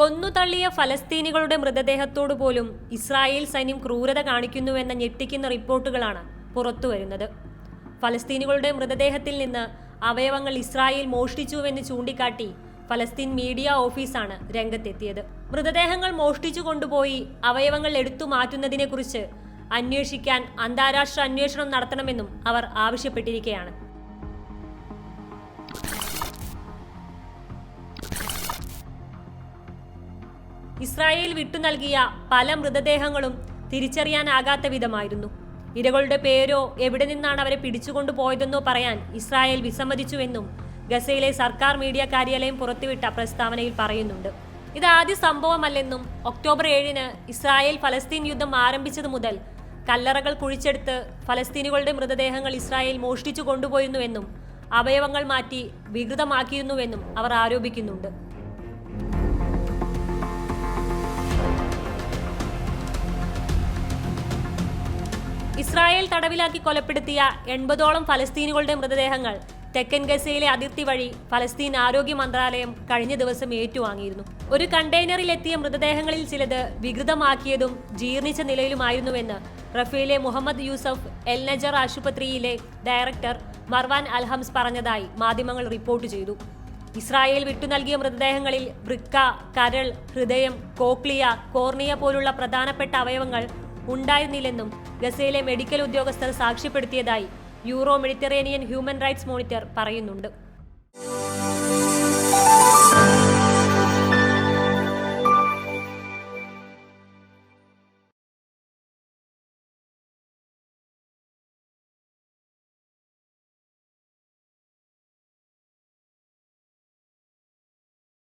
കൊന്നുതള്ളിയ ഫലസ്തീനികളുടെ മൃതദേഹത്തോടു പോലും ഇസ്രായേൽ സൈന്യം ക്രൂരത കാണിക്കുന്നുവെന്ന ഞെട്ടിക്കുന്ന റിപ്പോർട്ടുകളാണ് പുറത്തുവരുന്നത്. ഫലസ്തീനികളുടെ മൃതദേഹത്തിൽ നിന്ന് അവയവങ്ങൾ ഇസ്രായേൽ മോഷ്ടിച്ചുവെന്ന് ചൂണ്ടിക്കാട്ടി ഫലസ്തീൻ മീഡിയ ഓഫീസാണ് രംഗത്തെത്തിയത്. മൃതദേഹങ്ങൾ മോഷ്ടിച്ചു കൊണ്ടുപോയി അവയവങ്ങൾ എടുത്തു മാറ്റുന്നതിനെക്കുറിച്ച് അന്വേഷിക്കാൻ അന്താരാഷ്ട്ര അന്വേഷണം നടത്തണമെന്നും അവർ ആവശ്യപ്പെട്ടിരിക്കുകയാണ്. ഇസ്രായേൽ വിട്ടു നൽകിയ പല മൃതദേഹങ്ങളും തിരിച്ചറിയാനാകാത്ത വിധമായിരുന്നു. ഇരകളുടെ പേരോ എവിടെ നിന്നാണ് അവരെ പിടിച്ചുകൊണ്ടു പോയതെന്നോ പറയാൻ ഇസ്രായേൽ വിസമ്മതിച്ചുവെന്നും ഗസയിലെ സർക്കാർ മീഡിയ കാര്യാലയം പുറത്തുവിട്ട പ്രസ്താവനയിൽ പറയുന്നുണ്ട്. ഇത് ആദ്യ സംഭവമല്ലെന്നും ഒക്ടോബർ ഏഴിന് ഇസ്രായേൽ ഫലസ്തീൻ യുദ്ധം ആരംഭിച്ചത് മുതൽ കല്ലറകൾ കുഴിച്ചെടുത്ത് ഫലസ്തീനുകളുടെ മൃതദേഹങ്ങൾ ഇസ്രായേൽ മോഷ്ടിച്ചു കൊണ്ടുപോയിരുന്നുവെന്നും അവയവങ്ങൾ മാറ്റി വികൃതമാക്കിയിരുന്നുവെന്നും അവർ ആരോപിക്കുന്നുണ്ട്. ഇസ്രായേൽ തടവിലാക്കി കൊലപ്പെടുത്തിയ എൺപതോളം ഫലസ്തീനുകളുടെ മൃതദേഹങ്ങൾ തെക്കൻ ഗസയിലെ അതിർത്തി വഴി ഫലസ്തീൻ ആരോഗ്യ മന്ത്രാലയം കഴിഞ്ഞ ദിവസം ഏറ്റുവാങ്ങിയിരുന്നു. ഒരു കണ്ടെയ്നറിൽ എത്തിയ മൃതദേഹങ്ങളിൽ ചിലത് വികൃതമാക്കിയതും ജീർണിച്ച നിലയിലുമായിരുന്നുവെന്ന് റഫേലെ മുഹമ്മദ് യൂസഫ് എൽ നജർ ആശുപത്രിയിലെ ഡയറക്ടർ മർവാൻ അൽഹംസ് പറഞ്ഞതായി മാധ്യമങ്ങൾ റിപ്പോർട്ട് ചെയ്തു. ഇസ്രായേൽ വിട്ടുനൽകിയ മൃതദേഹങ്ങളിൽ വൃക്ക കരൾ ഹൃദയം കോക്ലിയ കോർണിയ പോലുള്ള പ്രധാനപ്പെട്ട അവയവങ്ങൾ ഉണ്ടായിരുന്നില്ലെന്നും ഗസയിലെ മെഡിക്കൽ ഉദ്യോഗസ്ഥർ സാക്ഷ്യപ്പെടുത്തിയതായി Euro Mediterranean Human Rights Monitor പറയുന്നുണ്ട്.